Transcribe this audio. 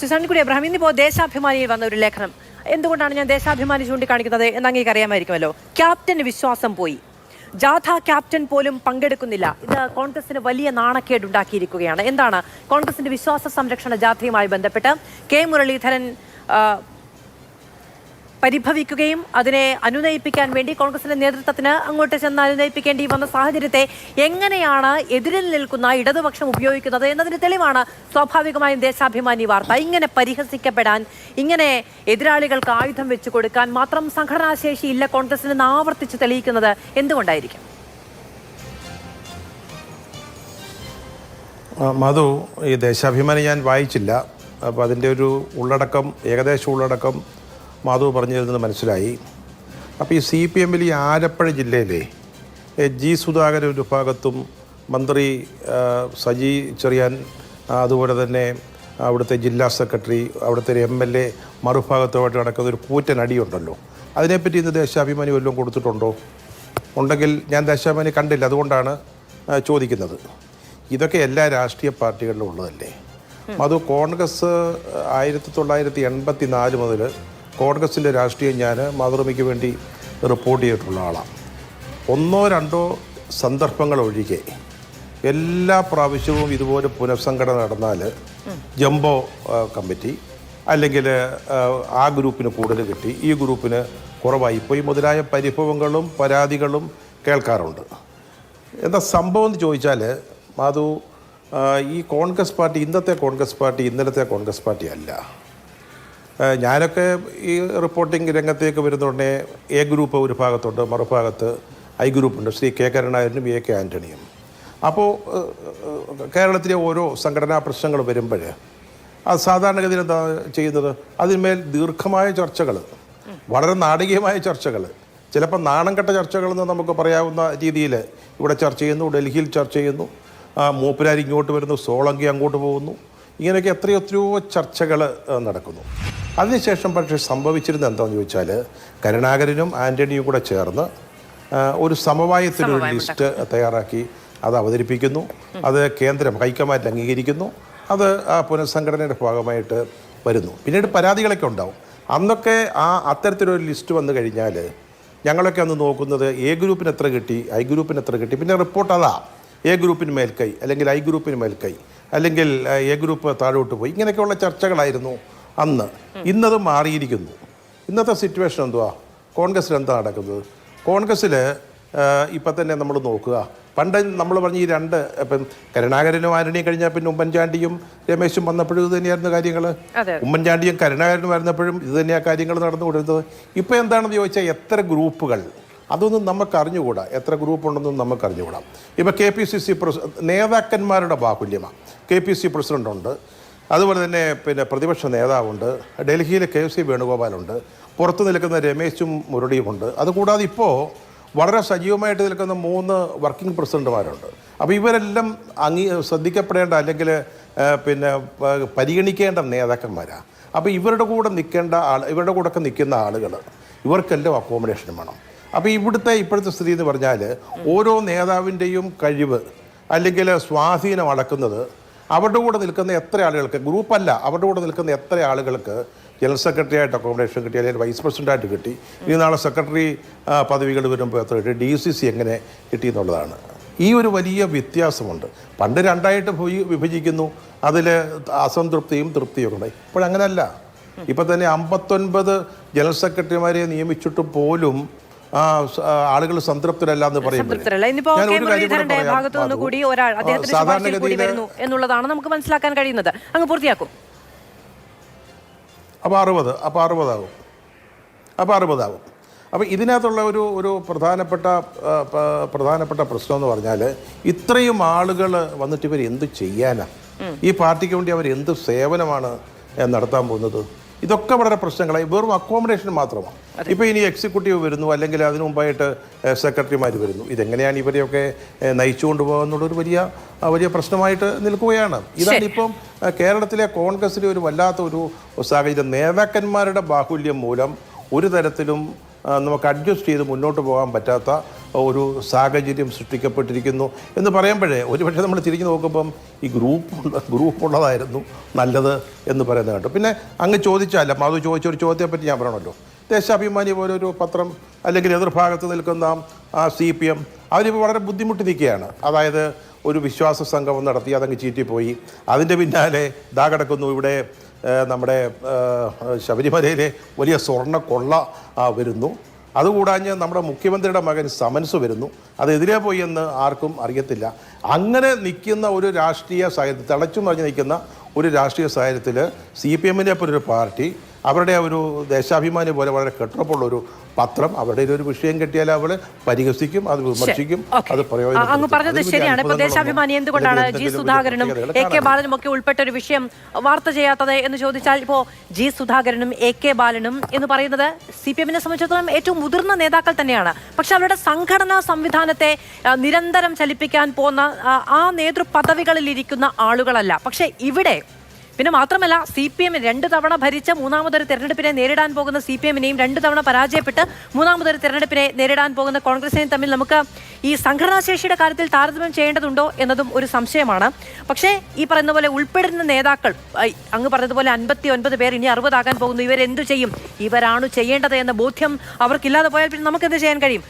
സുസാൻകുടി Abraham ഇന്നിപ്പോ ദേശാഭിമാനിയിൽ വന്ന ഒരു ലേഖനം. എന്തുകൊണ്ടാണ് ഞാൻ ദേശാഭിമാനി ചൂണ്ടിക്കാണിക്കുന്നത്? എന്ന് അങ്ങേക്ക് അറിയാമായിരിക്കുമല്ലോ ക്യാപ്റ്റന് വിശ്വാസം പോയി. ജാഥ ക്യാപ്റ്റൻ പോലും പങ്കെടുക്കുന്നില്ല. ഇത് കോൺഗ്രസിന് വലിയ നാണക്കേടുണ്ടാക്കിയിരിക്കുകയാണ്. എന്താണ്? കോൺഗ്രസിന്റെ വിശ്വാസ സംരക്ഷണ ജാഥയുമായി ബന്ധപ്പെട്ട് കെ മുരളീധരൻ പരിഭവിക്കുകയും അതിനെ അനുനയിപ്പിക്കാൻ വേണ്ടി കോൺഗ്രസിന്റെ നേതൃത്വത്തിന് അങ്ങോട്ട് ചെന്ന് അനുനയിപ്പിക്കേണ്ടി വന്ന സാഹചര്യത്തെ എങ്ങനെയാണ് എതിരിൽ നിൽക്കുന്ന ഇടതുപക്ഷം ഉപയോഗിക്കുന്നത് എന്നതിന് തെളിവാണ് സ്വാഭാവികമായും ദേശാഭിമാനി വാർത്ത. ഇങ്ങനെ പരിഹസിക്കപ്പെടാൻ ഇങ്ങനെ എതിരാളികൾക്ക് ആയുധം വെച്ചു കൊടുക്കാൻ മാത്രം സംഘടനാശേഷി ഇല്ല കോൺഗ്രസിന് ആവർത്തിച്ച് തെളിയിക്കുന്നത് എന്തുകൊണ്ടായിരിക്കും? മധു ഈ ദേശാഭിമാനി ഞാൻ വായിച്ചില്ല. അപ്പോൾ അതിന്റെ ഒരു ഉള്ളടക്കം ഏകദേശം ഉള്ളടക്കം മാധു പറഞ്ഞതിൽ മനസ്സിലായി. അപ്പോൾ ഈ സി പി എമ്മിൽ ഈ ആലപ്പുഴ ജില്ലയിലെ ജി സുധാകരൻ ഒരു ഭാഗത്തും മന്ത്രി സജി ചെറിയാൻ അതുപോലെ തന്നെ അവിടുത്തെ ജില്ലാ സെക്രട്ടറി അവിടുത്തെ ഒരു എം എൽ എ മറുഭാഗത്തുമായിട്ട് നടക്കുന്ന ഒരു കൂറ്റൻ അടിയുണ്ടല്ലോ. അതിനെപ്പറ്റി ഇന്ന് ദേശാഭിമാനി വല്ലതും കൊടുത്തിട്ടുണ്ടോ? ഉണ്ടെങ്കിൽ ഞാൻ ദേശാഭിമാനി കണ്ടില്ല അതുകൊണ്ടാണ് ചോദിക്കുന്നത്. ഇതൊക്കെ എല്ലാ രാഷ്ട്രീയ പാർട്ടികളിലും ഉള്ളതല്ലേ? അത് കോൺഗ്രസ് ആയിരത്തി തൊള്ളായിരത്തി എൺപത്തി നാല് മുതൽ കോൺഗ്രസിന്റെ രാഷ്ട്രീയം ഞാൻ മാതൃഭൂമിക്ക് വേണ്ടി റിപ്പോർട്ട് ചെയ്തിട്ടുള്ള ആളാണ്. ഒന്നോ രണ്ടോ സന്ദർഭങ്ങൾ ഒഴികെ എല്ലാ പ്രാവശ്യവും ഇതുപോലെ പുനഃസംഘടന നടന്നാൽ ജംബോ കമ്മിറ്റി അല്ലെങ്കിൽ ആ, ഗ്രൂപ്പിന് കൂടുതൽ കിട്ടി. ഈ ഗ്രൂപ്പിന് കുറവായി. പോയി മുതലായ പരിഭവങ്ങളും പരാതികളും കേൾക്കാറുണ്ട്. എന്താ സംഭവം എന്ന് ചോദിച്ചാൽ മാധു ഈ കോൺഗ്രസ് പാർട്ടി ഇന്നത്തെ കോൺഗ്രസ് പാർട്ടി ഇന്നലത്തെ കോൺഗ്രസ് പാർട്ടി അല്ല. ഞാനൊക്കെ ഈ റിപ്പോർട്ടിംഗ് രംഗത്തേക്ക് വരുന്നുടനെ എ ഗ്രൂപ്പ് ഒരു ഭാഗത്തുണ്ട് മറുഭാഗത്ത് ഐ ഗ്രൂപ്പുണ്ട്. ശ്രീ കെ കരുണാകരനും എ കെ ആന്റണിയും അപ്പോൾ കേരളത്തിലെ ഓരോ സംഘടനാ പ്രശ്നങ്ങൾ വരുമ്പോൾ അത് സാധാരണഗതിയിൽ എന്താ ചെയ്യുന്നത്? അതിന്മേൽ ദീർഘമായ ചർച്ചകൾ വളരെ നാടകീയമായ ചർച്ചകൾ. ചിലപ്പോൾ നാണം കെട്ട ചർച്ചകളെന്ന് നമുക്ക് പറയാവുന്ന രീതിയിൽ ഇവിടെ ചർച്ച ചെയ്യുന്നു ഡൽഹിയിൽ ചർച്ച ചെയ്യുന്നു. മൂപ്പരാർ ഇങ്ങോട്ട് വരുന്നു സോളങ്കി അങ്ങോട്ട് പോകുന്നു. ഇങ്ങനെയൊക്കെ എത്രയോ എത്രയോ ചർച്ചകൾ നടക്കുന്നു. അതിനുശേഷം പക്ഷേ സംഭവിച്ചിരുന്നത് എന്താണെന്ന് ചോദിച്ചാൽ കരുണാകരനും ആന്റണിയും കൂടെ ചേർന്ന് ഒരു സമവായത്തിനൊരു ലിസ്റ്റ് തയ്യാറാക്കി അത് അവതരിപ്പിക്കുന്നു. അത് കേന്ദ്രം ഹൈക്കമാൻഡ് അംഗീകരിക്കുന്നു. അത് ആ പുനഃസംഘടനയുടെ ഭാഗമായിട്ട് വരുന്നു. പിന്നീട് പരാതികളൊക്കെ ഉണ്ടാവും. അന്നൊക്കെ ആ അത്തരത്തിലൊരു ലിസ്റ്റ് വന്നു കഴിഞ്ഞാൽ ഞങ്ങളൊക്കെ അന്ന് നോക്കുന്നത് എ ഗ്രൂപ്പിന് എത്ര കിട്ടി ഐ ഗ്രൂപ്പിന് എത്ര കിട്ടി. പിന്നെ റിപ്പോർട്ട് അതാ. എ ഗ്രൂപ്പിന് മേൽക്കൈ അല്ലെങ്കിൽ ഐ ഗ്രൂപ്പിന് മേൽക്കൈ. അല്ലെങ്കിൽ എ ഗ്രൂപ്പ് താഴോട്ട് പോയി. ഇങ്ങനെയൊക്കെയുള്ള ചർച്ചകളായിരുന്നു അന്ന്. ഇന്നത് മാറിയിരിക്കുന്നു. ഇന്നത്തെ സിറ്റുവേഷൻ എന്തുവാ? കോൺഗ്രസ്സിൽ എന്താ നടക്കുന്നത്? കോൺഗ്രസ്സിൽ ഇപ്പം തന്നെ നമ്മൾ നോക്കുക. പണ്ട് നമ്മൾ പറഞ്ഞ ഈ രണ്ട് ഇപ്പം കരുണാകരനും ആരണിയും കഴിഞ്ഞാൽ പിന്നെ ഉമ്മൻചാണ്ടിയും രമേശും വന്നപ്പോഴും ഇത് തന്നെയായിരുന്നു കാര്യങ്ങൾ. ഉമ്മൻചാണ്ടിയും കരുണാകരനും വരുന്നപ്പോഴും ഇത് തന്നെയാണ് കാര്യങ്ങൾ നടന്നുകൊണ്ടിരുന്നത്. ഇപ്പോൾ എന്താണെന്ന് ചോദിച്ചാൽ എത്ര ഗ്രൂപ്പുകൾ അതൊന്നും നമുക്ക് അറിഞ്ഞുകൂടാ എത്ര ഗ്രൂപ്പ് ഉണ്ടെന്നും നമുക്ക് അറിഞ്ഞുകൂടാ ഇപ്പോൾ കെ പി സി സി പ്രസി നേതാക്കന്മാരുടെ ബാഹുല്യമാണ് കെ പി സി പ്രസിഡന്റുണ്ട് അതുപോലെ തന്നെ പിന്നെ പ്രതിപക്ഷ നേതാവുണ്ട്. ഡൽഹിയിലെ കെ സി വേണുഗോപാലുണ്ട്. പുറത്ത് നിൽക്കുന്ന രമേശും മുരളിയുമുണ്ട്. അതുകൂടാതെ ഇപ്പോൾ വളരെ സജീവമായിട്ട് നിൽക്കുന്ന മൂന്ന് വർക്കിംഗ് പ്രസിഡന്റുമാരുണ്ട്. അപ്പോൾ ഇവരെല്ലാം അംഗീ ശ്രദ്ധിക്കപ്പെടേണ്ട അല്ലെങ്കിൽ പിന്നെ പരിഗണിക്കേണ്ട നേതാക്കന്മാരാണ് അപ്പോൾ ഇവരുടെ കൂടെ നിൽക്കേണ്ട ആൾ ഇവരുടെ കൂടെ ഒക്കെ നിൽക്കുന്ന ആളുകൾ ഇവർക്കെല്ലാം അക്കോമഡേഷൻ വേണം. അപ്പോൾ ഇവിടുത്തെ ഇപ്പോഴത്തെ സ്ഥിതി എന്ന് പറഞ്ഞാൽ ഓരോ നേതാവിന്റെയും കഴിവ് അല്ലെങ്കിൽ സ്വാധീനം അളക്കുന്നത് അവരുടെ കൂടെ നിൽക്കുന്ന എത്ര ആളുകൾക്ക് ഗ്രൂപ്പല്ല അവരുടെ കൂടെ നിൽക്കുന്ന എത്ര ആളുകൾക്ക് ജനറൽ സെക്രട്ടറി ആയിട്ട് അക്കോമഡേഷൻ കിട്ടി അല്ലെങ്കിൽ വൈസ് പ്രസിഡന്റായിട്ട് കിട്ടി. ഇനി നാളെ സെക്രട്ടറി പദവികൾ വരുമ്പോൾ എത്ര കിട്ടി ഡി സി സി എങ്ങനെ കിട്ടി എന്നുള്ളതാണ്. ഈ ഒരു വലിയ വ്യത്യാസമുണ്ട്. പണ്ട് രണ്ടായിട്ട് പോയി വിഭജിക്കുന്നു. അതിൽ അസംതൃപ്തിയും തൃപ്തിയും ഉണ്ട്. ഇപ്പോഴങ്ങനല്ല. ഇപ്പം തന്നെ അമ്പത്തൊൻപത് ജനറൽ സെക്രട്ടറിമാരെ നിയമിച്ചിട്ട് പോലും ആളുകൾ സംതൃപ്തരല്ല എന്ന് പറയുമ്പോൾ എന്നുള്ളതാണ് നമുക്ക് മനസ്സിലാക്കാൻ കഴിയുന്നത്. അങ്ങ് പൂർത്തിയാക്കും. അപ്പോൾ അറുപത് അപ്പോൾ അറുപതാകും. അപ്പോൾ അറുപതാകും. അപ്പോൾ ഇതിനകത്തുള്ള ഒരു ഒരു പ്രധാനപ്പെട്ട പ്രധാനപ്പെട്ട പ്രശ്നം എന്ന് പറഞ്ഞാൽ ഇത്രയും ആളുകൾ വന്നിട്ട് ഇവർ എന്ത് ചെയ്യാനാ ഈ പാർട്ടിക്ക് വേണ്ടി അവർ എന്ത് സേവനമാണ് നടത്താൻ പോകുന്നത്? ഇതൊക്കെ വളരെ പ്രശ്നങ്ങളായി. വെറും അക്കോമഡേഷൻ മാത്രമാണ്. ഇപ്പോൾ ഇനി എക്സിക്യൂട്ടീവ് വരുന്നു അല്ലെങ്കിൽ അതിനു മുമ്പായിട്ട് സെക്രട്ടറിമാർ വരുന്നു. ഇതെങ്ങനെയാണ് ഇവരെയൊക്കെ നയിച്ചുകൊണ്ട് പോകുന്നുള്ളൊരു വലിയ വലിയ പ്രശ്നമായിട്ട് നിൽക്കുകയാണ്. ഇതാണ് ഇപ്പം കേരളത്തിലെ കോൺഗ്രസിലെ ഒരു വല്ലാത്ത ഒരു സാഹചര്യം. നേതാക്കന്മാരുടെ ബാഹുല്യം മൂലം ഒരു തരത്തിലും നമുക്ക് അഡ്ജസ്റ്റ് ചെയ്ത് മുന്നോട്ട് പോകാൻ പറ്റാത്ത ഒരു സാഹചര്യം സൃഷ്ടിക്കപ്പെട്ടിരിക്കുന്നു എന്ന് പറയുമ്പോഴേ ഒരുപക്ഷെ നമ്മൾ തിരിഞ്ഞു നോക്കുമ്പം ഈ ഗ്രൂപ്പ് ഗ്രൂപ്പ് ഉള്ളതായിരുന്നു നല്ലത് എന്ന് പറയുന്നത് കേട്ടോ. പിന്നെ അങ്ങ് ചോദിച്ചാലും മാധു ചോദിച്ച ഒരു ചോദ്യത്തെ പറ്റി ഞാൻ പറയണമല്ലോ. ദേശാഭിമാനി പോലെ ഒരു പത്രം അല്ലെങ്കിൽ എതിർഭാഗത്ത് നിൽക്കുന്ന ആ സി പി എം അവരിപ്പോൾ വളരെ ബുദ്ധിമുട്ടി നിൽക്കുകയാണ്. അതായത് ഒരു വിശ്വാസ സംഗമം നടത്തി അതങ്ങ് ചീറ്റിപ്പോയി. അതിന്റെ പിന്നാലെ ദാ കിടക്കുന്നു ഇവിടെ നമ്മുടെ ശബരിമലയിലെ വലിയ സ്വർണ കൊള്ള വരുന്നു. അതുകൂടാഞ്ഞ് നമ്മുടെ മുഖ്യമന്ത്രിയുടെ മകൻ സമൻസ് വരുന്നു. അതെതിരെ പോയി എന്ന് ആർക്കും അറിയത്തില്ല. അങ്ങനെ നിൽക്കുന്ന ഒരു രാഷ്ട്രീയ സാഹചര്യത്തിൽ തിളച്ചു മറിഞ്ഞ് നിൽക്കുന്ന ഒരു രാഷ്ട്രീയ സാഹചര്യത്തിൽ സി പി എമ്മിനെ പോലൊരു പാർട്ടി അവരുടെ ഒരു ദേശാഭിമാനി പോലെ വളരെ കെട്ടുറപ്പുള്ള ഒരു പത്രം അവരുടെ ഒരു വിഷയം കിട്ടിയാൽ അവൾ പരിഹസിക്കും അത് വിമർശിക്കും അത് അങ്ങ് പറഞ്ഞത് ശരിയാണ്. ഇപ്പൊ ദേശാഭിമാനി എന്തുകൊണ്ടാണ് ജി സുധാകരനും എ കെ ബാലനും ഒക്കെ ഉൾപ്പെട്ട ഒരു വിഷയം വാർത്ത ചെയ്യാത്തത് എന്ന് ചോദിച്ചാൽ ഇപ്പോ ജി സുധാകരനും എ കെ ബാലനും എന്ന് പറയുന്നത് സി പി എമ്മിനെ സംബന്ധിച്ചിടത്തോളം ഏറ്റവും മുതിർന്ന നേതാക്കൾ തന്നെയാണ്. പക്ഷെ അവരുടെ സംഘടനാ സംവിധാനത്തെ നിരന്തരം ചലിപ്പിക്കാൻ പോകുന്ന ആ, ആ നേതൃപദവികളിൽ ഇരിക്കുന്ന ആളുകളല്ല. പക്ഷെ ഇവിടെ പിന്നെ മാത്രമല്ല സി പി എമ്മിന് രണ്ട് തവണ ഭരിച്ച മൂന്നാമതൊരു തെരഞ്ഞെടുപ്പിനെ നേരിടാൻ പോകുന്ന സി പി എമ്മിനെയും രണ്ട് തവണ പരാജയപ്പെട്ട് മൂന്നാമതൊരു തെരഞ്ഞെടുപ്പിനെ നേരിടാൻ പോകുന്ന കോൺഗ്രസിനെയും തമ്മിൽ നമുക്ക് ഈ സംഘടനാശേഷിയുടെ കാര്യത്തിൽ താരതമ്യം ചെയ്യേണ്ടതുണ്ടോ എന്നതും ഒരു സംശയമാണ്. പക്ഷേ ഈ പറയുന്ന പോലെ ഉൾപ്പെടുന്ന നേതാക്കൾ അങ്ങ് പറഞ്ഞതുപോലെ അൻപത്തി ഒൻപത് പേർ ഇനി അറുപതാകാൻ പോകുന്നു. ഇവരെന്തു ചെയ്യും? ഇവരാണ് ചെയ്യേണ്ടത് എന്ന ബോധ്യം അവർക്കില്ലാതെ പോയാൽ പിന്നെ നമുക്ക് എന്ത് ചെയ്യാൻ കഴിയും?